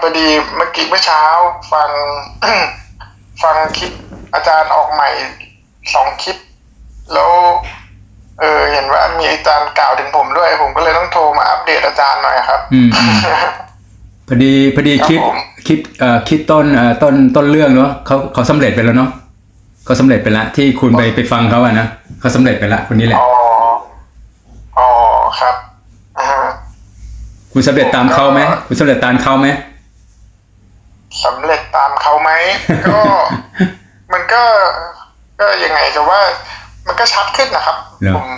พอดีเมื่อกี้เมื่อเช้า ฟัง ฟังคลิปอาจารย์ออกใหม่สองคลิป แล้ว เออ เห็นว่ามีอาจารย์กล่าวถึงผมด้วย ผมก็เลยต้องโทรมาอัปเดตอาจารย์หน่อยครับ อืมอืมพอดีพอดีคลิปครับผมคลิปเอ่อคลิปต้นเอ่อต้นต้นเรื่องเนาะเขาเขาสำเร็จไปแล้วเนาะเขาสำเร็จไปแล้วที่คุณไปไปฟังเขาอะนะเขาสำเร็จไปแล้วคนนี้แหละอ๋ออ๋อครับอ่าฮะคุณสำเร็จตามเขาไหมคุณสำเร็จตามเขาไหม สำเร็จตามเขาไหมก็มันก็ก็ยังไงจะว่ามันก็ชัดขึ้นนะครับเหรอผม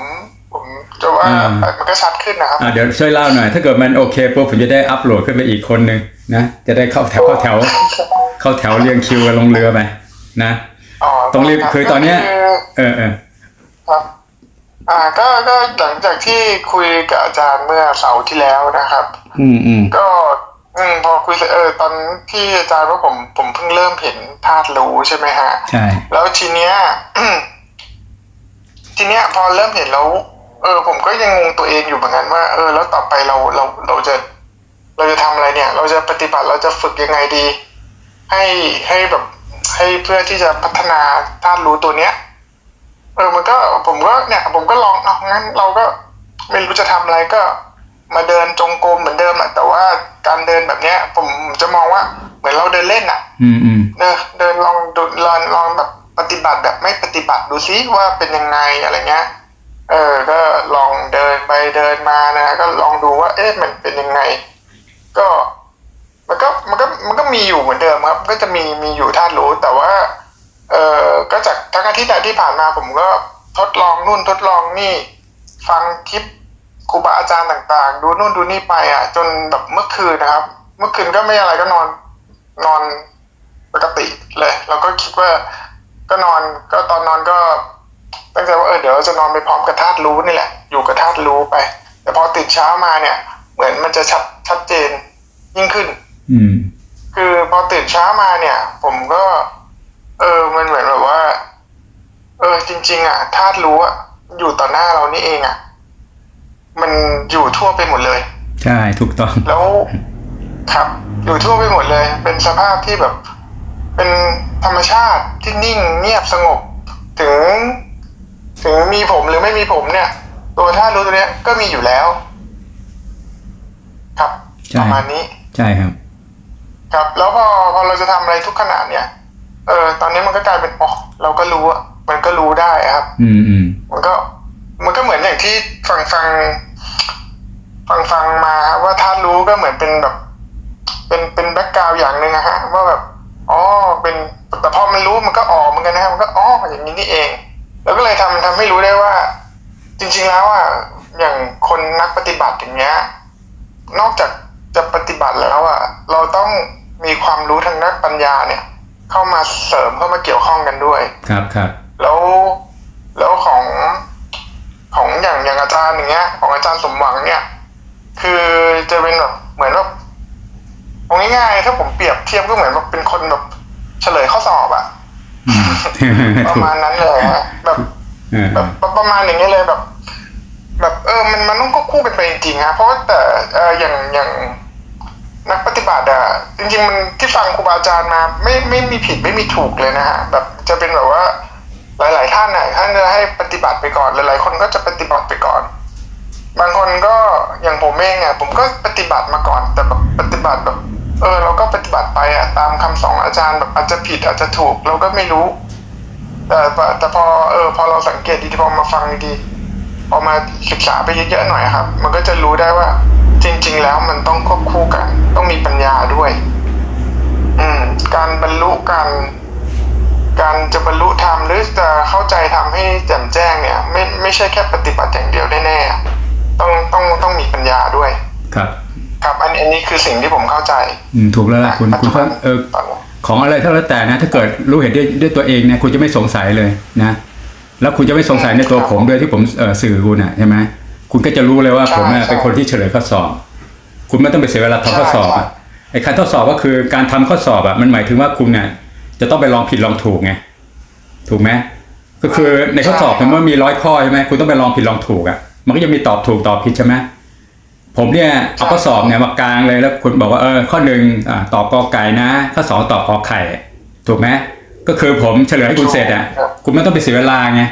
ผมจะว่าอ่ามันก็ชัดขึ้นนะครับอ่าเดี๋ยวช่วยเล่าหน่อย ถ้าเกิดมันโอเคปุ๊บผมจะได้อัปโหลดขึ้นไปอีกคนนึงนะจะได้เข้าแถวเข้าแถว เข้าแถวเรียงคิวกันลงเรือไปนะอ๋อต้องรีบรับคือตอนเนี้ยก็คือเออเออครับอ่าก็ก็หลังจากที่คุยกับอาจารย์เมื่อเสาร์ที่แล้วนะครับ อืมอืมก็ อืมพอคุยเสร็จเออตอนที่อาจารย์ว่าผมผมเพิ่งเริ่มเห็นธาตุรู้ใช่ไหมฮะใช่แล้วทีเนี้ยทีเนี้ยพอเริ่มเห็นแล้ว เออ ผมก็ยังงงตัวเองอยู่เหมือนกันว่า เออ แล้วต่อไปเราเราเราจะ เราจะทำอะไรเนี่ย เราจะปฏิบัติเราจะฝึกยังไงดี ให้ให้แบบ ให้เพื่อที่จะพัฒนาธาตุรู้ตัวเนี้ย เออมันก็ผมก็เนี่ย ผมก็ลองเอางั้นเราก็ไม่รู้จะทำอะไรก็ มาเดินจงกรมเหมือนเดิมอะแต่ว่าการเดินแบบเนี้ย ผมจะมองว่าเหมือนเราเดินเล่นอะอืมอืมเดินเดินลองดูลองลองแบบปฏิบัติแบบไม่ปฏิบัติดูซิว่าเป็นยังไงอะไรเงี้ยเออ ก็ลองเดินไปเดินมานะก็ลองดูว่า เอ๊ะมันเป็นยังไง ก็มันก็มันก็มันก็มีอยู่เหมือนเดิมครับ ก็จะมีมีอยู่ธาตุรู้แต่ว่า เออก็จากทั้งอาทิตย์ที่ผ่านมาผมก็ทดลองนู่นทดลองนี่ ฟังคลิป ครูบาอาจารย์ต่างๆ ดูนู่นดูนี่ไปอะ จนแบบเมื่อคืนนะครับ เมื่อคืนก็ไม่อะไรก็นอนนอนปกติเลย แล้วก็คิดว่าก็นอนก็ตอนนอนก็ตั้งใจว่าเออเดี๋ยวจะนอนไปพร้อมกับธาตุรู้นี่แหละ อยู่กับธาตุรู้ไป แต่พอตื่นเช้ามาเนี่ย เหมือนมันจะชัดชัดเจนยิ่งขึ้น อืม คือพอตื่นเช้ามาเนี่ย ผมก็ เออมันเหมือนแบบว่า เออจริง ๆ อะธาตุรู้อะอยู่ต่อหน้าเรานี่เองอะ มันอยู่ทั่วไปหมดเลย ใช่ถูกต้อง แล้วครับอยู่ทั่วไปหมดเลย เป็นสภาพที่แบบ เป็นธรรมชาติที่นิ่งเงียบสงบ ถึง ถึงมีผมหรือไม่มีผมเนี่ย ตัวธาตุรู้ตัวเนี้ยก็มีอยู่แล้ว ครับใช่ประมาณนี้ ใช่ครับ ครับแล้วพอพอเราจะทำอะไรทุกขณะเนี่ย เออ ตอนนี้มันก็กลายเป็นอ๋อเราก็รู้อะมันก็รู้ได้อะครับ อืมอืมมันก็ มันก็เหมือนอย่างที่ฟังฟังฟังฟังมาครับว่าท่านรู้ก็เหมือนเป็นแบบ เป็นเป็นแบ็กกราวอย่างหนึ่งอะฮะว่าแบบอ๋อเป็นแต่พอมันรู้มันก็อ๋อเหมือนกันนะครับมันก็อ๋ออย่างนี้นี่เอง แล้วก็เลยทำทำให้รู้ได้ว่า จริง ๆแล้วอะอย่างคนนักปฏิบัติอย่างเงี้ย นอกจากจะปฏิบัติแล้วอะเราต้องมีความรู้ทางด้านปัญญาเนี่ย เข้ามาเสริมเข้ามาเกี่ยวข้องกันด้วย ครับครับแล้วแล้วของ ของอย่างอย่างอาจารย์อย่างเงี้ย ของอาจารย์สมหวังเนี่ย คือจะเป็นแบบเหมือนแบบเอาง่ายๆถ้าผมเปรียบเทียบก็เหมือนแบบเป็นคนแบบเฉลยข้อสอบอะอืมประมาณนั้นเลยฮะแบบเออแบบประประมาณอย่างนี้ยเลยแบบ แบบเออมันมันต้องควบคู่กันไปจริงๆฮะเพราะว่าแต่เอออย่างอย่างนักปฏิบัติอะจริง ๆ มันที่ฟังครูบาอาจารย์มา ไม่ไม่มีผิดไม่มีถูกเลยนะฮะแบบจะเป็นแบบว่า หลายๆท่านน่ะท่านจะให้ปฏิบัติไปก่อนหลายๆคนก็จะปฏิบัติไปก่อน บางคนก็อย่างผมเองอะผมก็ปฏิบัติมาก่อน แต่แบบปฏิบัติแบบ เออ เราก็ปฏิบัติไปอะตามคำสอนอาจารย์แบบอาจจะผิดอาจจะถูกเราก็ไม่รู้ แต่แต่พอเออพอเราสังเกตดีๆพอมาฟังดีพอมาศึกษาไปเยอะๆหน่อยครับ มันก็จะรู้ได้ว่า จริง ๆ แล้วมันต้องควบคู่กัน ต้องมีปัญญาด้วย อืม การบรรลุการ การจะบรรลุธรรมหรือจะเข้าใจทำให้แจ่มแจ้งเนี่ย ไม่ไม่ใช่แค่ปฏิบัติอย่างเดียวแน่ๆต้องต้องต้องมีปัญญาด้วย ครับ ครับอันอันนี้คือสิ่งที่ผมเข้าใจ อืมถูกแล้วล่ะคุณคุณเพิ่งเออตอนนี้ของอะไรถ้าแล้วแต่นะ ถ้าเกิดรู้เห็นด้วยด้วยตัวเองเนี่ยคุณจะไม่สงสัยเลยนะ แล้วคุณจะไม่สงสัยในตัวผมด้วยที่ผมเอ่อสื่อคุณอะใช่ไหมคุณก็จะรู้เลยว่าผมเนี่ยเป็นคนที่เฉลยข้อสอบ คุณไม่ต้องไปเสียเวลาทำข้อสอบอะไอ้การทดสอบก็คือการทำข้อสอบอะมันหมายถึงว่าคุณเนี่ย จะต้องไปลองผิดลองถูกไงถูกไหมก็คือในข้อสอบเนี่ยมันมีร้อยข้อใช่ไหมคุณต้องไปลองผิดลองถูกอะ มันก็จะมีตอบถูกตอบผิดใช่ไหมผมเนี่ยเอาข้อสอบเนี่ยมากลางเลยแล้วคุณบอกว่าเออข้อหนึ่งอ่าตอบกอไก่นะข้อสองตอบกอไข่ ถูกไหมก็คือผมเฉลยให้คุณเสร็จอะคุณไม่ต้องไปเสียเวลาไง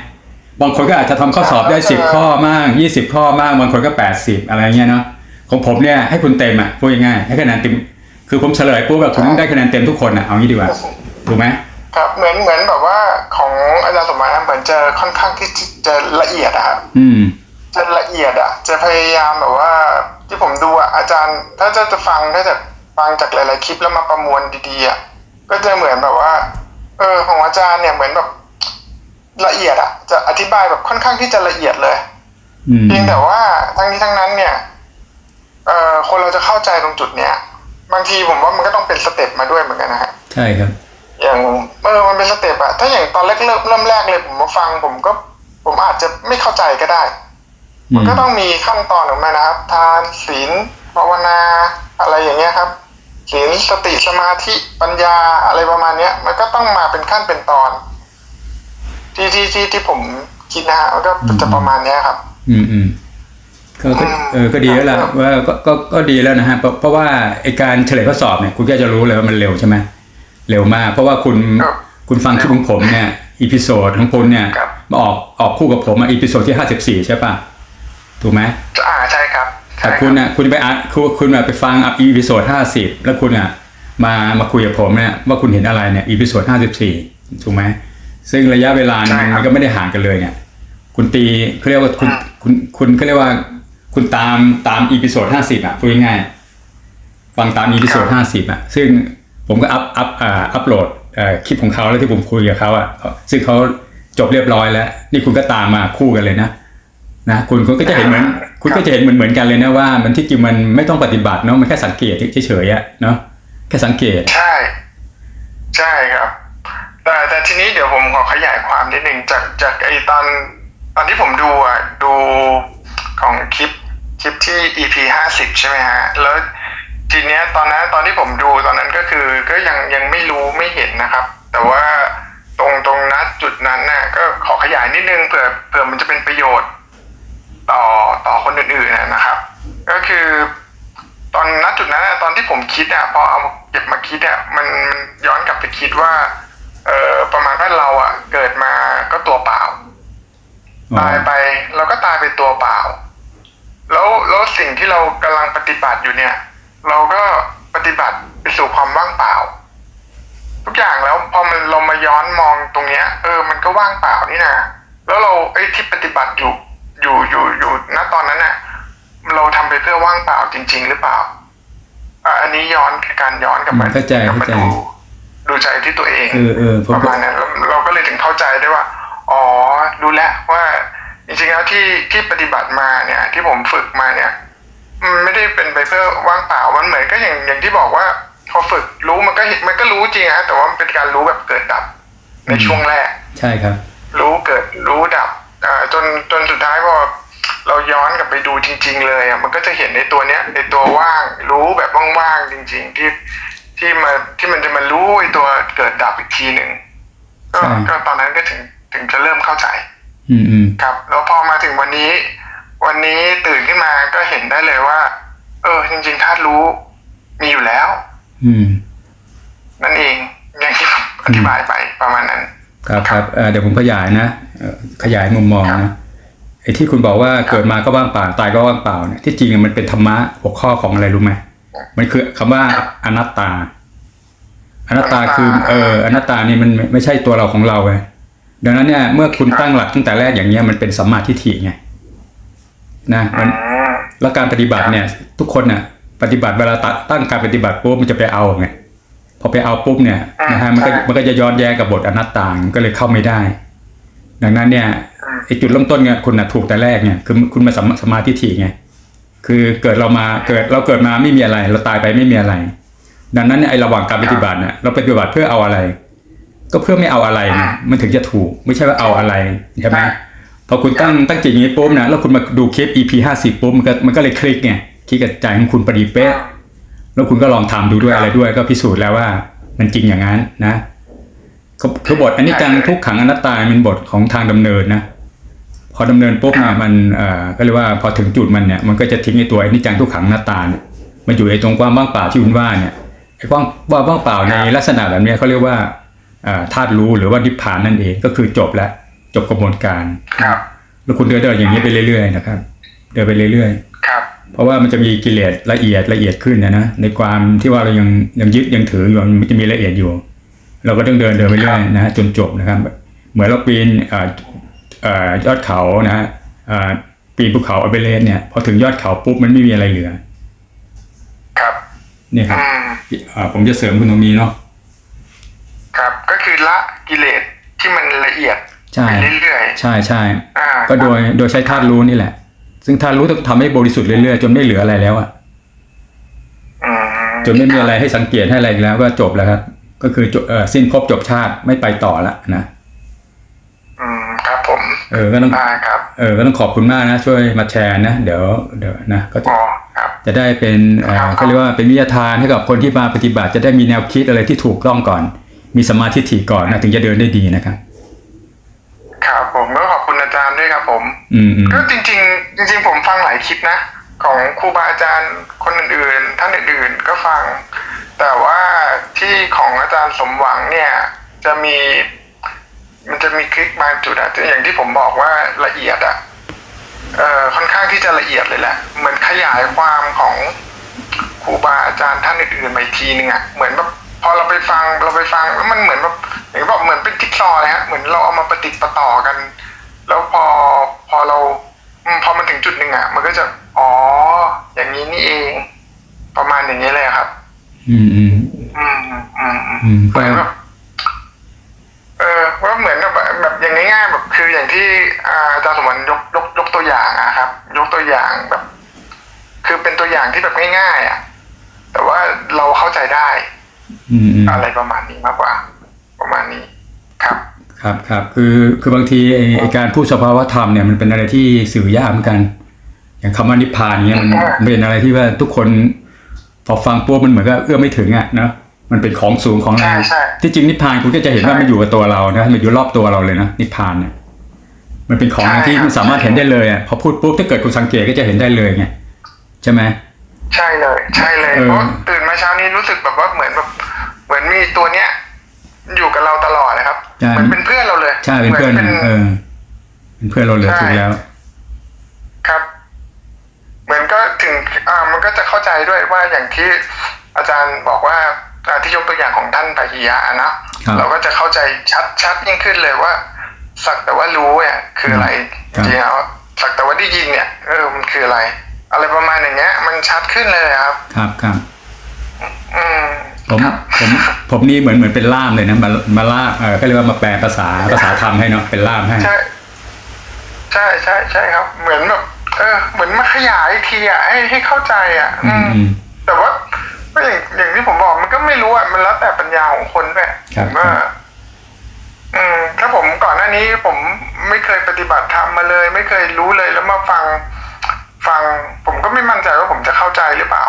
บางคนก็อาจจะทำข้อสอบได้สิบข้อมั่งยี่สิบข้อมั่งบางคนก็แปดสิบอะไรเงี้ยเนาะของผมเนี่ยให้คุณเต็มอะพูดง่ายๆให้คะแนนเต็มคือผมเฉลยปุ๊บแบบคุณต้องได้คะแนนเต็มทุกคนอะเอางี้ดีกว่า ถูกไหมครับเหมือนเหมือนแบบว่าของอาจารย์สมหมายนะเหมือนจะค่อนข้างที่จะละเอียดอะครับอืมจะละเอียดอะจะพยายามแบบว่า ที่ผมดูอะอาจารย์ ถ้าจะจะฟังถ้าจะฟังจากหลาย ๆ คลิปแล้วมาประมวลดีๆอะก็จะเหมือนแบบว่า เออของอาจารย์เนี่ยเหมือนแบบละเอียดอะจะอธิบายแบบค่อนข้างที่จะละเอียดเลยอืมเพียงแต่ว่าทั้งนี้ทั้งนั้นเนี่ยเอ่อคนเราจะเข้าใจตรงจุดเนี้ย บางทีผมว่ามันก็ต้องเป็นสเต็ปมาด้วยเหมือนกันนะฮะใช่ครับ อย่างเออมันเป็นสเต็ปอะถ้าอย่างตอนแรกเริ่มเริ่มแรกเลยผมมาฟังผมก็ ผมอาจจะไม่เข้าใจก็ได้อืมันมก็ต้องมีขั้นตอนของมันนะครับ ทานศีลภาวนาอะไรอย่างเงี้ยครับศีลสติสมาธิปัญญาอะไรประมาณเนี้ย มันก็ต้องมาเป็นขั้นเป็นตอน ที่ที่ที่ที่ผมคิดนะฮะมันก็จะประมาณเนี้ยครับ อืมอืมก็ก็เออก็ดีแล้วล่ะว่าก็ก็ก็ดีแล้วนะฮะเพราะเพราะว่าไอการเฉลยข้อสอบเนี่ยคุณก็จะรู้เลยว่ามันเร็วใช่ไหม เร็วมาก เพราะว่าคุณครับคุณฟังคลิปของผมเนี่ยอีพิโซดของคุณเนี่ยครับมาออกออกคู่กับผมอะอีพิโซดที่ห้าสิบสี่ใช่ป่ะถูกไหมอ่าใช่ครับแต่ใช่รับคุณอะคุณไปอ่านคุณคุณอะไปฟังอีพิโซดห้าสิบแล้วคุณอะมามาคุยกับผมเนี่ยว่าคุณเห็นอะไรเนี่ยอีพิโซดห้าสิบสี่ถูกไหมซึ่งระยะเวลาเนี่ยมันมันก็ไม่ได้ห่างกันเลยเนี่ยคุณตีเขาเรียกว่าคุณคุณคุณเขาเรียกว่าคุณตามตามอีพิโซดห้าสิบอะพูดง่ายๆฟังตามอีพิโซดห้าสิบอะซึ่ง ผมก็อัพอัพอ่าอัพโหลดคลิปของเขาแล้วที่ผมคุยกับเขาอะซึ่งเขาจบเรียบร้อยแล้ว นี่คุณก็ตามมาคู่กันเลยนะนะคุณคุณก็จะเห็นเหมือนคุณก็จะเห็นเหมือนเหมือนกันเลยนะว่า มันที่จริงมันไม่ต้องปฏิบัติเนาะมันแค่สังเกตเฉยๆอะเนาะแค่สังเกต ใช่ ใช่ครับ แต่แต่ทีนี้เดี๋ยวผมขอขยายความนิดหนึ่งจากจากไอตอนตอนที่ผมดูอะดูของคลิปคลิปที่ EP ห้าสิบใช่ไหมฮะ แล้ว ทีเนี้ยตอนนั้นตอนที่ผมดูตอนนั้นก็คือก็ยังยังไม่รู้ไม่เห็นนะครับ แต่ว่าตรงตรงนัดจุดนั้นน่ะก็ขอขยายนิดนึงเผื่อเผื่อมันจะเป็นประโยชน์ ต่อต่อคนอื่นๆนะนะครับ ก็คือ ตอนณจุดนั้นอะตอนที่ผมคิดอะพอเอาเก็บมาคิดอะมันมันย้อนกลับไปคิดว่า เออประมาณว่าเราอะเกิดมาก็ตัวเปล่าอ๋อตายไปเราก็ตายไปตัวเปล่า แล้วแล้วสิ่งที่เรากำลังปฏิบัติอยู่เนี่ย เราก็ปฏิบัติไปสู่ความว่างเปล่า ทุกอย่างแล้วพอมันเรามาย้อนมองตรงเนี้ย เออ มันก็ว่างเปล่านี่นะแล้วเราไอ้ที่ปฏิบัติอยู่อยู่อยู่อยู่ณตอนนั้นน่ะเราทำไปเพื่อว่างเปล่าจริง ๆ หรือเปล่าอะอันนี้ย้อนคือการย้อนกลับมาเข้าใจกลับมาเข้าใจดูดูใจที่ตัวเองเออเออผมประก็มาณนั้นเราเราก็เลยถึงเข้าใจได้ว่า อ๋อรู้แล้วว่าจริงๆแล้วที่ที่ปฏิบัติมาเนี่ย ที่ผมฝึกมาเนี่ยมัน ไม่ได้เป็นไปเพื่อว่างเปล่ามันเหมือนก็อย่างอย่างที่บอกว่า พอฝึกรู้มันก็เห็นมันก็รู้จริงนะแต่ว่ามันเป็นการรู้แบบเกิดดับ ในช่วงแรก ใช่ครับ รู้เกิดรู้ดับอ่าจนจนสุดท้ายพอเราย้อนกลับไปดูจริง ๆ เลยอะมันก็จะเห็นในตัวเนี้ยในตัวว่างรู้แบบว่างๆจริง ๆ ที่ที่มาที่มันจะมารู้ไอ้ตัวเกิดดับอีกทีหนึ่งก็ใช่ก็ตอนนั้นก็ถึงถึงจะเริ่มเข้าใจ อืมอืมครับ แล้วพอมาถึงวันนี้ วันนี้ตื่นขึ้นมาก็เห็นได้เลยว่า เออ จริง ๆธาตุรู้มีอยู่แล้ว อืม นั่นเองอย่างที่ผมอธิบายไปประมาณนั้น ครับครับเอ่อเดี๋ยวผมขยายนะเอ่อขยายมุมมองครันะบไอ้ที่คุณบอกว่าเกิดมาก็ว่างเปล่าตายก็ว่างเปล่าเนี่ยที่จริงอะมันเป็นธรรมะหัวข้อของอะไรรู้ไหมมันคือคำว่าอนัตตา อนัตตาคือเอออนัตตานี่มันไม่ไม่ใช่ตัวเราของเราไงดังนั้นเนี่ยเมื่อคุณตั้งหลักตั้งแต่แรกอย่างเงี้ยมันเป็นสัมมาทิฏฐิไง นะมันอืมแล้วการปฏิบัติเนี่ย ทุกคนน่ะ ปฏิบัติเวลาตั้งการปฏิบัติปุ๊บมันจะไปเอาไงพอไปเอาปุ๊บเนี่ยนะฮะมันก็มันก็จะย้อนแย้งกับบทอนัตตามันก็เลยเข้าไม่ได้ ดังนั้นเนี่ยไอ้จุดเริ่มต้นเนี่ยคุณน่ะถูกแต่แรกเนี่ยคือคุณมาสัมสมมาทิฏฐิไงคือเกิดเรามาเกิดเราเกิดมาไม่มีอะไร เราตายไปไม่มีอะไร ดังนั้นเนี่ยไอ้ระหว่างการปฏิบัติเนี่ยเราปฏิบัติเพื่อเอาอะไร ก็เพื่อไม่เอาอะไรไงมันถึงจะถูกไม่ใช่ว่าเอาอะไรใช่ไหม พอคุณตั้งตั้งจิตอย่างนี้ปุ๊บนะแล้วคุณมาดูคลิป EP ห้าสิบปุ๊บมันก็มันก็เลยคลิกไงคลิกกับใจของคุณพอดีเป๊ะแล้วคุณก็ลองทำดูด้วยอะไรด้วย ก็พิสูจน์แล้วว่า มันจริงอย่างนั้นนะคือคือบทอันนี้จังทุกขังอนัตตาเป็นบทของทางดำเนินนะพออดำเนินปุ๊บเนี่ยมันเอ่อก็เรียกว่าพอถึงจุดมันเนี่ยมันก็จะทิ้งไอ้ตัวไอ้นิจจังทุกขังหน้าตาเนี่ยมันอยู่ไอ้ตรงความว่างเปล่าที่คุณว่าเนี่ยไอ้ความว่าว่างเปล่าในลักษณะแบบเนี้ยเขาเรียกว่าเอ่อธาตุรู้หรือว่านิพพานนั่นเองก็คือจบแล้ว จบกระบวนการครับ แล้วคุณเดินเดินอย่างนี้ไปเรื่อยๆนะครับ เดินไปเรื่อยๆครับ เพราะว่ามันจะมีกิเลสละเอียดละเอียดขึ้นนะนะในความที่ว่าเรายังยังยึดยังถืออยู่มันจะมีละเอียดอยู่ เราก็ต้องเดินเดินไปเรื่อยนะฮะจนจบนะครับ เหมือนเราปีนเอ่อเอ่อยอดเขานะฮะเอ่อปีนภูเขาเอเวอเรสต์เนี่ยพอถึงยอดเขาปุ๊บมันไม่มีอะไรเหลือ ครับเนี่ยครับอืมอ่าผมจะเสริมคุณตรงนี้เนาะครับ ก็คือละกิเลสที่มันละเอียด ใช่ไปเรื่อยใช่ใช่ๆอ่าก็โดยโดยใช้ธาตุรู้นี่แหละ ซึ่งธาตุรู้ต้องทำให้บริสุทธิ์เรื่อยๆจนไม่เหลืออะไรแล้วอะอืมจนไม่มีอะไรให้สังเกตให้อะไรอีกแล้ว ก็จบแล้วครับก็คือจบเอ่อสิ้นภพจบชาติไม่ไปต่อละนะอืมครับผม เออก็ต้องได้ครับเออก็ต้องขอบคุณมากนะ ช่วยมาแชร์นะเดี๋ยวเดี๋ยวนะก็จะอ๋อครับจะได้เป็นเอ่อครับเขาเรียกว่าเป็นวิทยาทานให้กับคนที่มาปฏิบัติ จะได้มีแนวคิดอะไรที่ถูกต้องก่อน มีสมาธิถี่ก่อนนะถึงจะเดินได้ดีนะครับครับ ผมก็ขอบคุณอาจารย์ด้วยครับผมอืมอืมก็จริง ๆ จริง ๆ ผมฟังหลายคลิปนะของครูบาอาจารย์คนอื่นๆ ท่านอื่นๆ ก็ฟัง แต่ว่าที่ของอาจารย์สมหวังเนี่ย จะมี มันจะมีคลิปบางจุดอะอย่างที่ผมบอกว่าละเอียดอะเอ่อค่อนข้างที่จะละเอียดเลยแหละเหมือนขยายความของครูบาอาจารย์ท่านอื่นๆไปทีนึงอะเหมือนแบบ พอเราไปฟังเราไปฟังแล้วมันเหมือนแบบอย่างที่บอกเหมือนเป็นจิ๊กซอว์เลยฮะเหมือนเราเอามาประติดประต่อกัน แล้วพอพอเราอืมพอมันถึงจุดหนึ่งอะมันก็จะอ๋อ อย่างนี้นี่เอง ประมาณอย่างนี้เลยครับ อืมอืมอืมอืมอืมอืมเหมือนแบบเออว่าเหมือนแบบแบบอย่างง่ายๆแบบคืออย่างที่อาอาจารย์สมวันยกยกยกตัวอย่างอะครับ ยกตัวอย่างแบบ คือเป็นตัวอย่างที่แบบง่ายๆอะแต่ว่าเราเข้าใจได้ อืมอืมอะไรประมาณนี้มากกว่า ประมาณนี้ครับ ครับครับคือคือบางทีไอ้ไอ้การพูดสภาวะธรรมเนี่ยมันเป็นอะไรที่สื่อยากเหมือนกัน อย่างคำว่านิพพานเนี่ยมันอ่ามันเป็นอะไรที่ว่าทุกคนพอฟังปุ๊บมันเหมือนกับเอื้อมไม่ถึงอะเนอะมันเป็นของสูงของอะไรใช่ใช่ที่จริงนิพพานคุณก็จะเห็นว่าใช่มันอยู่กับตัวเรานะมันอยู่รอบตัวเราเลยนะนิพพานเนี่ยมันเป็นของใช่ที่ครับมันสามารถเห็นได้เลยอะพอพูดปุ๊บถ้าเกิดคุณสังเกตก็จะเห็นได้เลยไงใช่ไหมใช่เลย ใช่เลยเออเพราะตื่น มาเช้านี้รู้สึกแบบว่าเหมือนแบบเหมือนมีตัวเนี้ย อยู่กับเราตลอดนะครับใช่เหมือนเป็นเพื่อนเราเลย ใช่เป็นเพื่อนหมืเออเป็นเพื่อนเราเลยใช่ถูกแล้ว ครับ เหมือนก็ถึงอ่ามันก็จะเข้าใจด้วยว่าอย่างที่อาจารย์บอกว่าอ่าที่ยกตัวอย่างของท่านปะหิยะนะครับเราก็จะเข้าใจชัดชัดยิ่งขึ้นเลยว่า สักแต่ว่ารู้เนี่ยคืออะไรครัจบริงๆแล้วสักแต่ว่าได้ยินเนี่ยเออมันคืออะไร อะไรประมาณอย่างเงี้ย มันชัดขึ้นเลยครับ ครับครับ อืมผมครับผมผมนี่เหมือนเหมือนเป็นล่ามเลยนะมามาล่ามเออก็เรียกว่ามาแปลภาษาภาษาธรรมให้เนาะเป็นล่ามให้ใช่ใช่ใช่ใช่ครับ เหมือนแบบเออ เหมือนมาขยายอีกทีอะให้ให้เข้าใจอะอืมอืม แต่ว่าก็อย่างอย่างที่ผมบอกมันก็ไม่รู้อะมันแล้วแต่ปัญญาของคนด้วยครับว่าอืม ถ้าผมก่อนหน้านี้ผมไม่เคยปฏิบัติธรรมมาเลย ไม่เคยรู้เลยแล้วมาฟัง ฟัง ผมก็ไม่มั่นใจว่าผมจะเข้าใจหรือเปล่า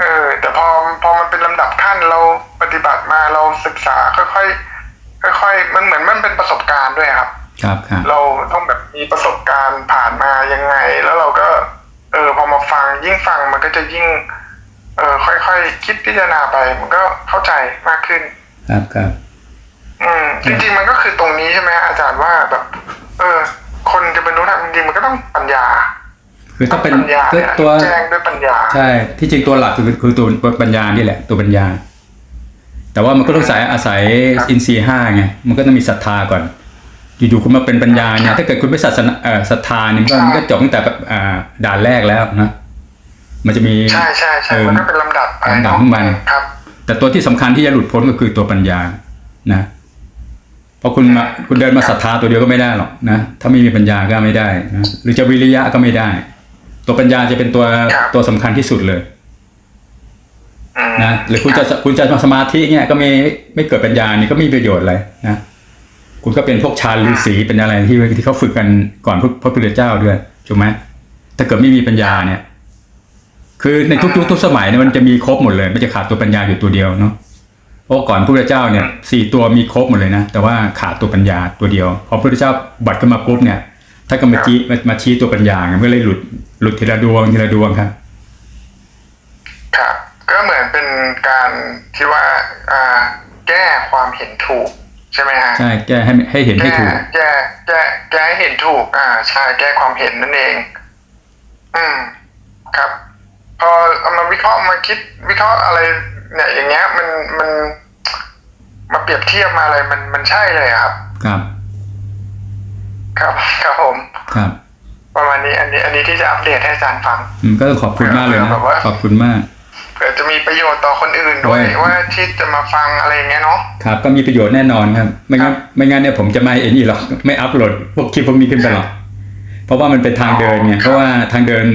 เออ แต่พอพอมันเป็นลำดับขั้นเราปฏิบัติมาเราศึกษาค่อยๆค่อยๆมันเหมือนมันเป็นประสบการณ์ด้วยครับครับ ครับเราต้องแบบมีประสบการณ์ผ่านมายังไง แล้วเราก็ เออ พอมาฟังยิ่งฟังมันก็จะยิ่ง เออค่อยๆคิดพิจารณาไป มันก็เข้าใจมากขึ้น ครับครับอืมจริงๆมันก็คือตรงนี้ใช่ไหมฮะอาจารย์ว่าแบบ เออ คนจะบรรลุธรรมจริงๆมันก็ต้องปัญญา คือถ้าเป็นปัญญาคือเนี่ยตัวแจ้งด้วยปัญญา ใช่ ที่จริงตัวหลักคือคือตัวปัญญานี่แหละ ตัวปัญญา แต่ว่ามันก็ต้องอาศัยอาศัยครับอินทรีย์ห้าไงมันก็ต้องมีศรัทธาก่อน อยู่ๆคุณมาเป็นปัญญาเนี่ยถ้าเกิดคุณไม่ศรัทนาเอ่อศรัทธาเนี่ยมันก็มันก็จบตั้งแต่แบบอ่าด่านแรกแล้วนะมันจะมีใช่ใช่ใช่เออมันก็เป็นลำดับไปลำดับเนาะของมันครับ แต่ตัวที่สำคัญที่จะหลุดพ้นก็คือตัวปัญญานะเพราะคุณมาคุณเดินมาศรัทธาตัวเดียวก็ไม่ได้หรอกนะ ถ้าไม่มีปัญญาก็ไม่ได้นะหรือจะวิริยะก็ไม่ได้ ตัวปัญญาจะเป็นตัวครับตัวสำคัญที่สุดเลยอืมนะหรือคุณจะคุณจะมาสมาธิเนี่ยก็ไม่ไม่เกิดปัญญานี่ก็ไม่มีประโยชน์อะไรนะคุณก็เป็นพวกฌานฤาษีเป็นอะไรที่ที่เขาฝึกกันก่อนพระพระพุทธเจ้าด้วยถูกไหมถ้าเกิดไม่มีปัญญาเนี่ย คือในทุกยุคทุกสมัยเนี่ยมันจะมีครบหมดเลยไม่จะขาดตัวปัญญาอยู่ตัวเดียวเนาะเพราะก่อนพระพุทธเจ้าเนี่ยสี่ตัวมีครบหมดเลยนะแต่ว่าขาดตัวปัญญาตัวเดียวพอพระพุทธเจ้าบัตรขึ้นมาปุ๊บเนี่ยท่านก็มาชี้มามาชี้ตัวปัญญาไงมันก็เลยหลุด หลุดทีละดวงทีละดวงครับครับก็เหมือนเป็นการที่ว่าอ่าแก้ความเห็นถูกใช่ไหมฮะใช่แก้ให้ให้เห็นให้ถูกแก้แก้แก้ให้เห็นถูก อ่าใช่แก้ความเห็นนั่นเอง อืมครับ พอเอามาวิเคราะห์มาคิดวิเคราะห์อะไรเนี่ยอย่างเงี้ย มันมันมาเปรียบเทียบมาอะไรมันมันใช่เลยอะครับ ครับ ครับครับผมครับ ประมาณนี้อันนี้ อันนี้ที่จะอัปเดตให้อาจารย์ฟัง อืมก็ต้องขอบคุณมากเลยนะแบบว่าขอบคุณมากเผื่อจะมีประโยชน์ต่อคนอื่นด้วยโอ้ยว่าที่จะมาฟังอะไรอย่างเงี้ยเนาะครับ ก็มีประโยชน์แน่นอนครับ ไม่งั้นไม่งั้นเนี่ยผมจะไม่เอ็นอีหรอกไม่อัพโหลดพวกคลิปพวกนี้ขึ้นไปหรอกเพราะว่ามันเป็นทางเดินเนี่ยเพราะว่าทางเดิน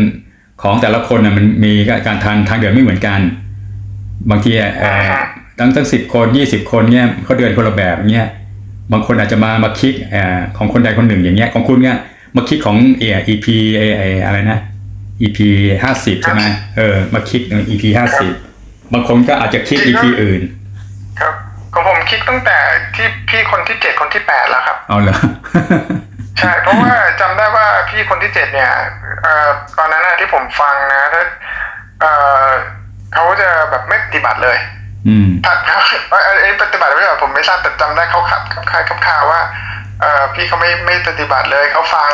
ของแต่ละคนน่ะมันมีการทางทางเดินไม่เหมือนกัน บางทีอะเอ่อตั้งตั้งสิบคนยี่สิบคนเนี่ยเขาเดินคนละแบบเงี้ยบางคนอาจจะมามาคลิกเอ่อของคนใดคนหนึ่งอย่างเงี้ยของคุณเนี่ย มาคลิกของเอ่อ EP เอ่อเอ่ออะไรนะ EP ห้าสิบใช่ไหมเออมาคลิก EP ห้าสิบบางคนก็อาจจะคลิก EP อื่น ครับของผมคิดตั้งแต่ที่พี่คนที่เจ็ดคนที่แปดแล้วครับเอาเหรอใช่ เพราะว่าจำได้ว่าพี่คนที่เจ็ดเนี่ยเอ่อตอนนั้นนะที่ผมฟังนะถ้าเอ่อเขาจะแบบไม่ปฏิบัติเลยอืมถ้าเอ่อเอ้ยปฏิบัติไม่แบบผมไม่ทราบแต่จำได้เขาขับขับคายขับคาว่า เอ่อพี่เขาไม่ไม่ปฏิบัติเลยเขาฟัง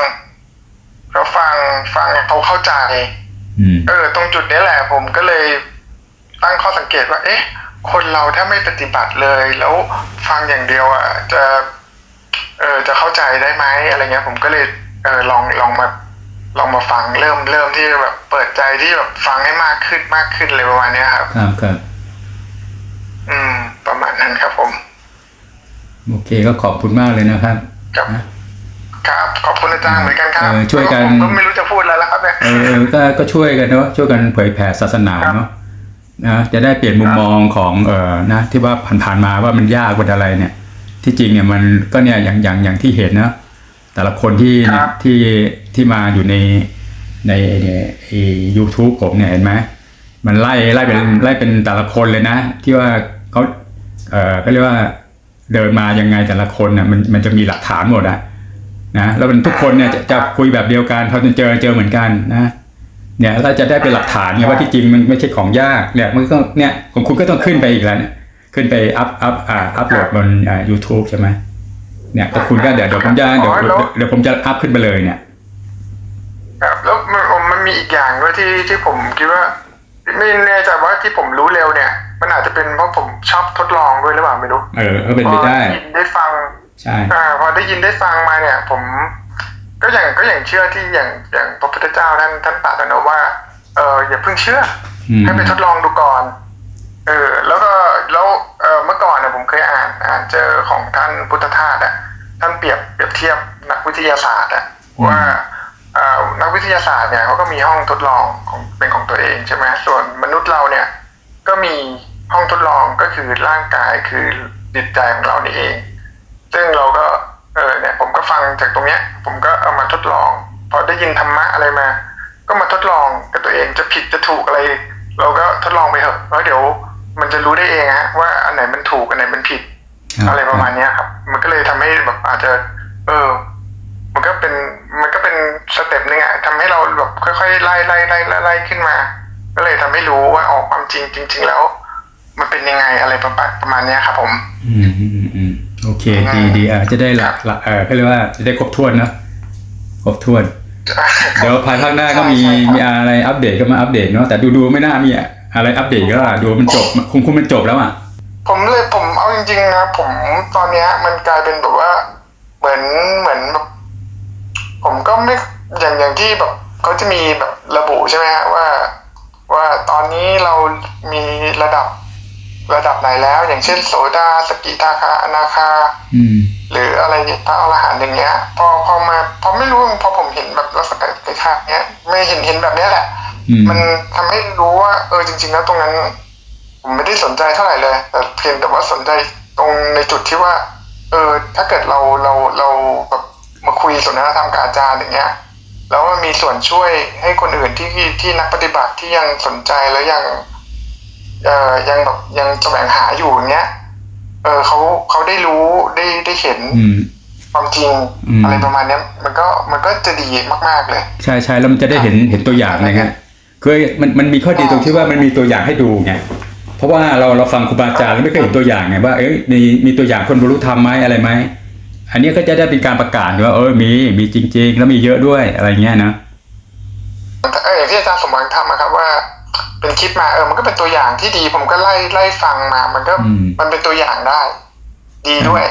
เขาฟังฟังเขาเข้าใจอืมเออ ตรงจุดนี้แหละ ผมก็เลยตั้งข้อสังเกตว่า เอ๊ะ คนเราถ้าไม่ปฏิบัติเลย แล้วฟังอย่างเดียวอะจะเออจะเข้าใจได้ไหมอะไรเงี้ย ผมก็เลยเออลองลองมาลองมาฟังเริ่มเริ่มที่แบบเปิดใจที่แบบฟังให้มากขึ้นมากขึ้นเลยประมาณเนี้ยครับครับครับอืม ประมาณนั้นครับผม โอเคก็ขอบคุณมากเลยนะครับ ครับนะครับขอบคุณอาจารย์เหมือนกันครับเออช่วยกันผมก็ไม่รู้จะพูดอะไรแล้วครับเนี่ยเออก็ก็ช่วยกันเนาะช่วยกันเผยแผ่ศาสนาเนาะนะจะได้เปลี่ยนมุมมองของเออนะที่ว่าผ่านๆมาว่ามันยากเป็นอะไรเนี่ย ที่จริงเนี่ยมันก็เนี่ยอย่างอย่างอย่างที่เห็นนะแต่ละคนที่เนี่ยที่ที่มาอยู่ในในเนี่ยยูทูบผมเนี่ยเห็นไหมมันไล่ไล่เป็นไล่เป็นแต่ละคนเลยนะ ที่ว่าเขาเออก็เรียกว่า เดินมายังไงแต่ละคนน่ะมันมันจะมีหลักฐานหมดอะนะแล้วมันทุกคนเนี่ยจะจะคุยแบบเดียวกันพอจะเจอเจอเหมือนกันนะเนี่ยเราจะได้เป็นหลักฐานไงว่าที่จริงมันไม่ใช่ของยากเนี่ยมันก็เนี่ยของคุณก็ต้องขึ้นไปอีกแล้วเนี่ยขึ้นไปอัพอัพอ่าอัพโหลดบนอ่า YouTube ใช่ไหมเนี่ยก็คุณก็เดี๋ยวเดี๋ยวผมจะเดี๋ยวเดี๋ยวเดี๋ยวผมจะอัพขึ้นไปเลยเนี่ยครับแล้วมันมันมีอีกอย่างด้วยที่ที่ผมคิดว่า ไม่แน่ใจว่าที่ผมรู้เร็วเนี่ย มันอาจจะเป็นเพราะผมชอบทดลองด้วยหรือเปล่าไม่รู้เออก็เป็นไปได้ พอยินได้ฟังใช่อ่าพอได้ยินได้ฟังมาเนี่ย ผม ก็อย่างก็อย่างเชื่อที่อย่างอย่างพระพุทธเจ้าท่านท่านตรัสนะว่าเอออย่าเพิ่งเชื่ออืมให้ไปทดลองดูก่อนเออแล้วก็แล้วเออเมื่อก่อนเนี่ยผมเคยอ่านอ่านเจอของท่านพุทธทาสอะท่านเปรียบเปรียบเทียบนักวิทยาศาสตร์อะว่าอ่านักวิทยาศาสตร์เนี่ยเขาก็มีห้องทดลองของเป็นของตัวเองใช่ไหมส่วนมนุษย์เราเนี่ย ก็มี ห้องทดลองก็คือร่างกายคือจิตใจของเรานี่เอง ซึ่งเราก็เออเนี่ยผมก็ฟังจากตรงเนี้ย ผมก็เอามาทดลอง พอได้ยินธรรมะอะไรมา ก็มาทดลองกับตัวเองจะผิดจะถูกอะไร เราก็ทดลองไปเถอะแล้วเดี๋ยวมันจะรู้ได้เองฮะว่าอันไหนมันถูกอันไหนมันผิด อะไรประมาณเนี้ยครับ มันก็เลยทำให้แบบอาจจะ เออ มันก็เป็นมันก็เป็นสเต็ปหนึงอะทำให้เราแบบค่อยๆไล่ไล่ไล่ไล่ไล่ขึ้นมา ก็เลยทำให้รู้ว่าออกความจริงจริง ๆ แล้ว มันเป็นยังไงอะไรประมาณประมาณเนี้ยครับผมอืมอืมอืมอืมโอเค ดีดีอะจะได้หลักหลักเออก็เรียกว่าจะได้ครบถ้วนเนอะครบถ้วน เดี๋ยวภายภาคหน้าก็มีมีอะไรอัปเดตก็มาอัปเดตเนาะแต่ดูดูไม่น่ามีอะไรอัปเดตก็ล่ะดูมันจบคงคงมันจบแล้วอะผมเลยผมเอาจริงๆนะผมตอนเนี้ย มันกลายเป็นแบบว่า เหมือนเหมือนแบบผมก็ไม่อย่างอย่างที่แบบเขาจะมีแบบระบุใช่ไหมฮะว่า ว่าตอนนี้เรามีระดับ ระดับไหนแล้ว อย่างเช่น โสดาสกิทาคาอนาคาอืมหรืออะไรเนี่ยพระอรหันต์อย่างเงี้ย พอพอมาพอไม่รู้พอผมเห็นแบบลักษณะคล้ายๆเนี้ย ไม่เห็นเห็นแบบเนี้ยแหละอืมมันทำให้รู้ว่า เออจริง ๆ แล้วตรงนั้น ผมไม่ได้สนใจเท่าไหร่เลย แต่เพียงแต่ว่าสนใจตรงในจุดที่ว่า เออ ถ้าเกิดเราเราเราแบบมาคุยสนทนาธรรมกับอาจารย์อย่างเงี้ยแล้วมันมีส่วนช่วยให้คนอื่นที่ที่ที่นักปฏิบัติที่ยังสนใจแล้วยัง เอ่อยังแบบยังแสวงหาอยู่อย่างเงี้ย เออเขาเขาได้รู้ได้ได้เห็นอืม ความจริงอืม อะไรประมาณเนี้ย มันก็มันก็จะดีมากๆเลย ใช่ใช่แล้วมันจะได้เห็นเห็นตัวอย่างนะฮะคือมันมันมีข้อดีตรงที่ว่ามันมีตัวอย่างให้ดูไงเพราะว่าเราเราฟังครูบาอาจารย์แล้วไม่เคยเห็นตัวอย่างไงว่าเอ้ยมีมีตัวอย่างคนบรรลุธรรมไหมอะไรไหมอันนี้ก็จะได้เป็นการประกาศว่าเออมีมีจริง ๆ แล้วมีเยอะด้วยอะไรเงี้ยนะ เอออย่างที่อาจารย์สมหวังทำอะครับว่า เป็นคลิปมาเออมันก็เป็นตัวอย่างที่ดี ผมก็ไล่ไล่ฟังมา มันก็อืมมันเป็นตัวอย่างได้ ดีด้วย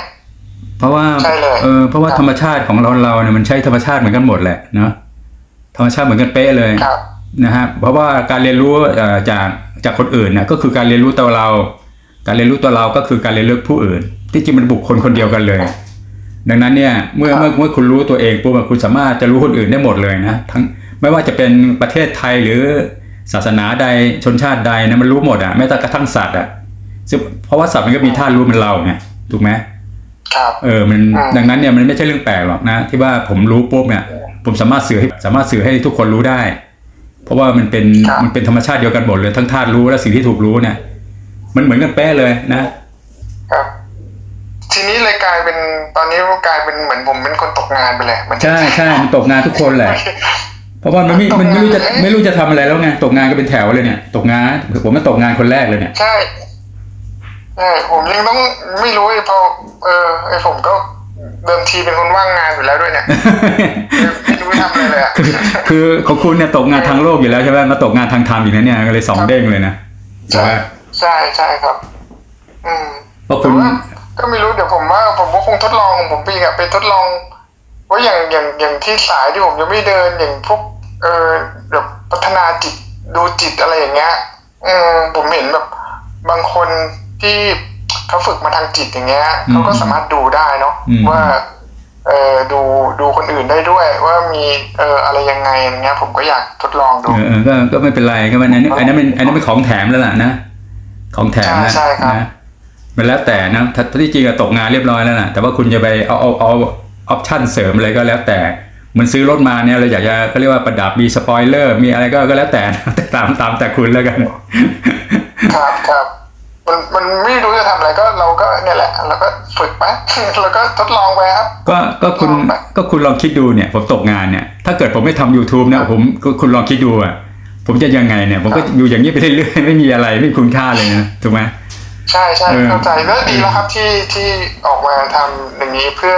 เพราะว่าใช่เลยเออเพราะว่าครับธรรมชาติของเราเราเนี่ยมันใช้ธรรมชาติเหมือนกันหมดแหละเนาะธรรมชาติเหมือนกันเป๊ะเลยครับนะฮะเพราะว่าการเรียนรู้เอ่อจากจากคนอื่นนะก็คือการเรียนรู้ตัวเรา การเรียนรู้ตัวเราก็คือการเรียนรู้ผู้อื่น ที่จริงมันบุคคลคนเดียวกันเลย ดังนั้นเนี่ยเมื่อครับเมื่อเมื่อคุณรู้ตัวเองปุ๊บอะคุณสามารถจะรู้คนอื่นได้หมดเลยนะทั้งไม่ว่าจะเป็นประเทศไทยหรือ ศาสนาใดชนชาติใดนะมันรู้หมดอะแม้แต่กระทั่งสัตว์อะซึ่งเพราะว่าสัตว์มันก็มีธาตุรู้เหมันเราไงถูกไหมครับเออมันอืมดังนั้นเนี่ยมันไม่ใช่เรื่องแปลกหรอกนะ ที่ว่าผมรู้ปุ๊บเนี่ย ผมสามารถสื่อให้สามารถสื่อให้ทุกคนรู้ได้ เพราะว่ามันเป็นครับมันเป็นธรรมชาติเดียวกันหมดเลยทั้งธาตุรู้และสิ่งที่ถูกรู้เนี่ย มันเหมือนกันเป๊ะเลยนะครับทีนี้เลยกลายเป็นตอนนี้กลายเป็นเหมือนผมเป็นคนตกงานไปเลยเหมือนใช่ใช่มันตกงานทุกคนแหละ เพราะว่ามันไม่มันไม่รู้จะไม่รู้จะทำอะไรแล้วไงตกงานก็เป็นแถวเลยเนี่ยตกงานผมมาตกงานคนแรกเลยเนี่ย ใช่ใช่ผมยังต้องไม่รู้ไอ้พอเออไอ้ผมก็เดิมทีเป็นคนว่างงานอยู่แล้วด้วยเนี่ย ไม่รู้ทำอะไรเลยอะ คือคือของคุณเนี่ยตกงานทางโลกอยู่แล้วใช่ไหมมาตกงานทางธรรมอีกนะเนี่ยก็เลยสองเด้งเลยนะใช่ไหมใช่ใช่ครับ อืมเพราะคุแต่ณว่าก็ไม่รู้เดี๋ยวผมว่าผมก็คงทดลองของผมไปอีกอะไปทดลอง เพราะอย่างอย่างอย่างที่สายที่ผมยังไม่เดินอย่างพวกเออแบบพัฒนาจิตดูจิตอะไรอย่างเงี้ยอืมผมเห็นแบบบางคนที่เขาฝึกมาทางจิตอย่างเงี้ยเขาก็สามารถดูได้เนาะว่าเออดูดูคนอื่นได้ด้วย ว่ามีเอออะไรยังไงอย่างเงี้ย ผมก็อยากทดลองดูเออเออก็ก็ไม่เป็นไรก็มันอันนี้อันนั้นเป็นอันนั้นเป็นของแถมแล้วล่ะนะของแถมนะใช่ใช่ครับนะมันแล้วแต่นะถ้าถ้าที่จริงอะตกงานเรียบร้อยแล้วนะแต่ว่าคุณจะไปเอาเอาเอา ออปชั่นเสริมอะไรก็แล้วแต่เหมือนซื้อรถมาเนี่ยเราอยากจะก็เรียกว่าประดับมีสปอยเลอร์มีอะไรก็ก็แล้วแต่นะแต่ตามตามแต่คุณแล้วกัน ครับครับมันมันไม่รู้จะทำอะไรก็เราก็เนี่ยแหละเราก็ฝึกไปแล้วก็ทดลองไปครับ ก็ก็คุณลองไปก็คุณลองคิดดูเนี่ย ผมตกงานเนี่ย ถ้าเกิดผมไม่ทำ YouTube เนี่ยผมก็คุณลองคิดดูอะผมจะยังไงเนี่ย ผมก็อยู่อย่างนี้ไปเรื่อยๆไม่มีอะไรไม่มีคุณค่าเลยนะถูกไหมใช่ใช่เออเข้าใจแล้วดีแล้วครับที่ที่ออกมาทำอย่างนี้เพื่อ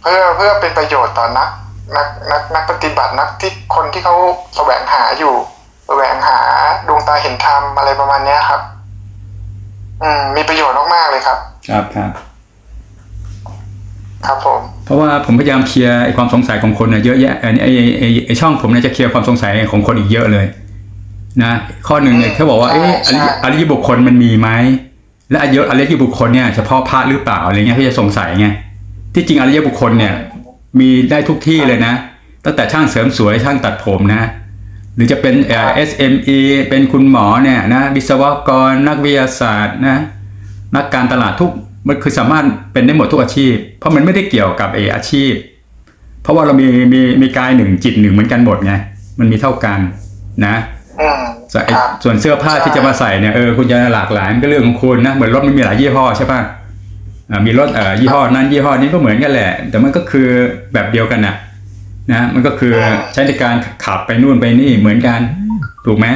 เพื่อเพื่อเป็นประโยชน์ต่อนักนักนักนักปฏิบัตินักที่คนที่เขาแสวงหาอยู่แสวงหาดวงตาเห็นธรรมอะไรประมาณเนี้ยครับ อืม มีประโยชน์มากๆเลยครับ ครับครับครับผม เพราะว่าผมพยายามเคลียร์ไอ้ความสงสัยของคนเนี่ยเยอะแยะไอ้ไอ้ไอ้ไอ้ช่องผมเนี่ยจะเคลียร์ความสงสัยของคนอีกเยอะเลย นะข้อหนึ่งเนี่ยเขาบอกว่าเอ๊ะอริยอริยบุคคลมันมีไหมและอริยอริยบุคคลเนี่ยเฉพาะพระหรือเปล่าอะไรเงี้ยเขาจะสงสัยไง ที่จริงอริยบุคคลเนี่ยมีได้ทุกที่เลยนะ ตั้งแต่ช่างเสริมสวยช่างตัดผมนะ หรือจะเป็นเอ่อ SME เป็นคุณหมอเนี่ยนะวิศวกรนักวิทยาศาสตร์นะนักการตลาดทุกมันคือสามารถเป็นได้หมดทุกอาชีพ เพราะมันไม่ได้เกี่ยวกับเอออาชีพ เพราะว่าเรามีมีมีกายหนึ่งจิตหนึ่งเหมือนกันหมดไงมันมีเท่ากันนะอืมส่วนไอ้ครับส่วนเสื้อผ้าใช่ที่จะมาใส่เนี่ยเออคุณจะหลากหลายมันก็เรื่องของคุณนะเหมือนรถมันมีหลายยี่ห้อใช่ป่ะอ่า มีรถเอ่อยี่ห้อนั้นยี่ห้อนี้ก็เหมือนกันแหละ แต่มันก็คือแบบเดียวกันนะนะมันก็คือใช้ในการขับไปนู่นไปนี่เหมือนกัน ถูกไหม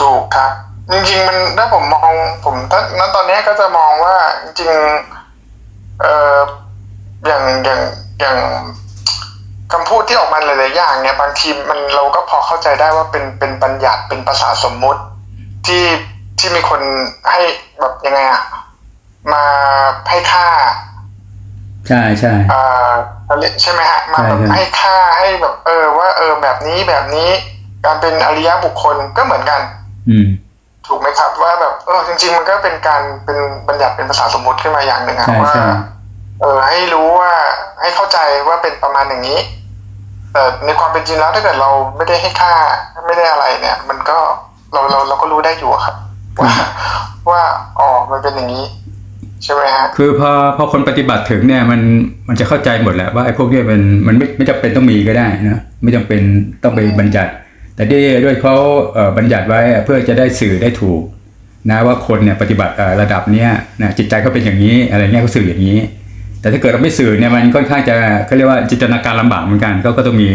ถูกครับ จริงๆมันถ้าผมมองผมถ้าณตอนเนี้ยก็จะมองว่าจริงๆเอ่ออย่างอย่างอย่างคำพูดที่ออกมาหลายๆอย่างเนี่ยบางทีมันเราก็พอเข้าใจได้ว่าเป็นเป็นบัญญัติเป็นภาษาสมมุติที่ที่มีคนให้แบบยังไงอะ มาให้ค่า ใช่ใช่เอ่อเขาเรียกใช่ไหมฮะมาแบบใช่ใช่ให้ค่าให้แบบ เออ ว่า เออ แบบนี้แบบนี้ การเป็นอริยบุคคลก็เหมือนกัน อืมถูกไหมครับว่าแบบเออจริง ๆ มันก็เป็นการเป็นบัญญัติเป็นภาษาสมมุติขึ้นมาอย่างหนึ่งอะใช่ว่าใช่เออให้รู้ว่าให้เข้าใจว่าเป็นประมาณอย่างนี้แต่ในความเป็นจริงแล้วถ้าเกิดเราไม่ได้ให้ค่าไม่ได้อะไรเนี่ย มันก็เราเราเราก็รู้ได้อยู่อะครับ ว่าว่าอ๋อมันเป็นอย่างนี้ ใช่ไหมฮะคือพอพอคนปฏิบัติถึงเนี่ยมันมันจะเข้าใจหมดแหละว่าไอ้พวกเนี้เป็นมันไม่ไม่จำเป็นต้องมีก็ได้นะไม่จำเป็นต้องไปบัญญัติ แต่ด้วยด้วยเขาเอ่อบัญญัติไว้เพื่อจะได้สื่อได้ถูกนะว่าคนเนี่ยปฏิบัติเอ่อระดับเนี้ยนะจิตใจเขาเป็นอย่างนี้อะไรเงี้ยเขาสื่ออย่างนี้ แต่แต่ถ้าเกิดเราไม่สื่อเนี่ยมันค่อนข้างจะเขาเรียกว่าจินตนาการลำบากเหมือนกันก็ก็ต้องมี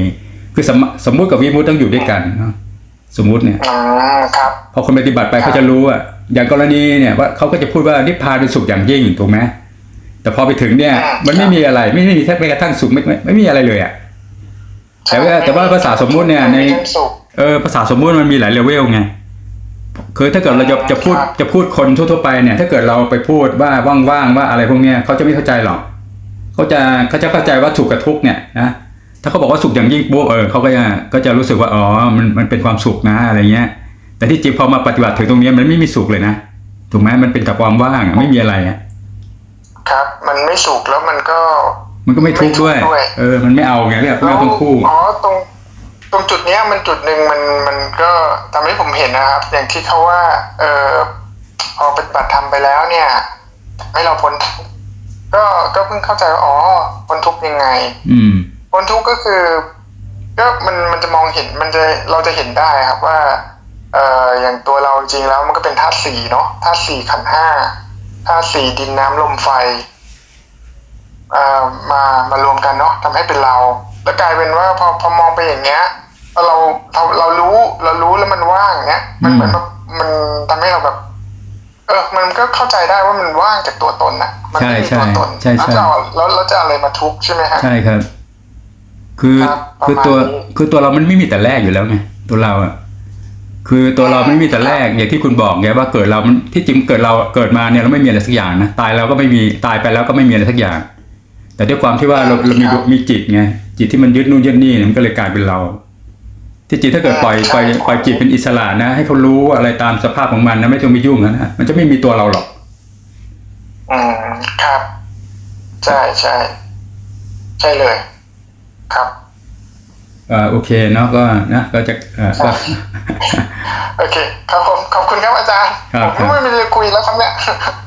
คือสมสมมุติกับวิมุติต้องอยู่ด้วยกันเนอะสมมุติเนี่ยอืมครับพอคนปฏิบัติไปครับเขาจะรู้อะ อย่างกรณีเนี่ยว่าเขาก็จะพูดว่านิพพานเป็นสุขอย่างยิ่งถูกไหมแต่พอไปถึงเนี่ย มันไม่มีอะไรไม่ไม่มีแค่แม้กระทั่งสุขไม่ไม่ไม่มีอะไรเลยอะแต่ว่าแต่ว่าภาษาสมมุติเนี่ยในไม่มีสุขเออภาษาสมมุติมันมีหลายเลเวลไงคือถ้าเกิดเราจะจะพูดครับจะพูดคนทั่วๆไปเนี่ย ถ้าเกิดเราไปพูดว่าว่างๆว่าอะไรพวกเนี้ยเขาจะไม่เข้าใจหรอกเขาจะเขาจะเข้าใจว่าสุขกับทุกข์เนี่ยนะถ้าเขาบอกว่าสุขอย่างยิ่งปุ๊บเออเขาก็จะก็จะรู้สึกว่าอ๋อมันมันเป็นความสุขนะอะไรเงี้ย แต่ที่จริงพอมาปฏิบัติถึงตรงเนี้ยมันไม่มีสุขเลยนะถูกไหมมันเป็นกับความว่างอะไม่มีอะไรอะครับ มันไม่สุขแล้วมันก็ มันก็ไม่ทุกข์ด้วยไม่ทุกข์ด้วย เออ มันไม่เอาไงเรียกไม่เอาทั้งคู่อ๋อตรงตรงจุดเนี้ยมันจุดหนึ่งมันมันก็ทำให้ผมเห็นนะครับ อย่างที่เขาว่า เออพอปฏิบัติธรรมไปแล้วเนี่ย ให้เราพ้นทุกข์ก็ก็เพิ่งเข้าใจว่าอ๋อพ้นทุกข์ยังไง อืมพ้นทุกข์ก็คือ ก็มันมันจะมองเห็นมันจะเราจะเห็นได้ครับว่า เอ่ออย่างตัวเราจริงๆแล้วมันก็เป็นธาตุสี่เนาะธาตุสี่ขันธ์ห้าธาตุสี่ดินน้ำลมไฟเอ่อมามารวมกันเนาะทำให้เป็นเรา แล้วกลายเป็นว่าพอพอมองไปอย่างเงี้ยเราเราเรารู้เรารู้แล้วมันว่างเงี้ย มันเหมือนแบบมันทำให้เราแบบ เออ มันก็เข้าใจได้ว่ามันว่างจากตัวตนน่ะมัไม่มีตัวตนใช่ใช่ใช่แล้วจะเอาแล้วแล้วจะเอาอะไรมาทุกข์ใช่ไหมฮะใช่ครับ คือครับคือประมาณตัวนี้คือตัวเรามันไม่มีแต่แรกอยู่แล้วไงตัวเราอะ คือตัวเราไม่มีแต่แรกอย่างที่คุณบอกไงว่าเกิดเรามันที่จริงเกิดเราเกิดมาเนี่ยเราไม่มีอะไรสักอย่างนะตายเราก็ไม่มีตายไปแล้วก็ไม่มีอะไรสักอย่าง แต่ด้วยความที่ว่าเราเรามีครับมีจิตไงจิตที่มันยึดนู่นยึดนี่เนี่ยมันก็เลยกลายเป็นเรา ที่จริงถ้าเกิดปล่อยใช่ปล่อยใช่ปล่อยจิตเป็นอิสระนะ ให้เขารู้อะไรตามสภาพของมันนะไม่ต้องไปยุ่งนะมันจะไม่มีตัวเราหรอกอืมครับ ใช่ใช่ใช่เลย ครับเอ่อโอเคเนาะก็นะก็จะเอ่อก็โอเคครับผมขอบคุณครับอาจารย์ครับผมไม่มีอะไรคุยแล้วครับเนี่ย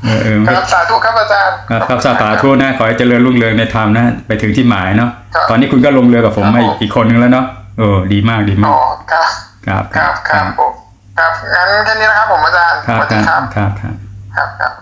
เออเออคไม่รับสาธุครับอาจารย์ครับครับสาธาทุนะขอให้เจริญรุ่งเรืองในธรรมนะไปถึงที่หมายเนาะครับตอนนี้คุณก็ลงเรือกับผมครับมาผมอีกคนนึงแล้วเนาะเออดีมากดีมาอ๋กอครับครับครับครับผมครับงั้นแค่นี้นะครับผมอาจารย์ครับสวัสคดีรับครับครับครับครับครับ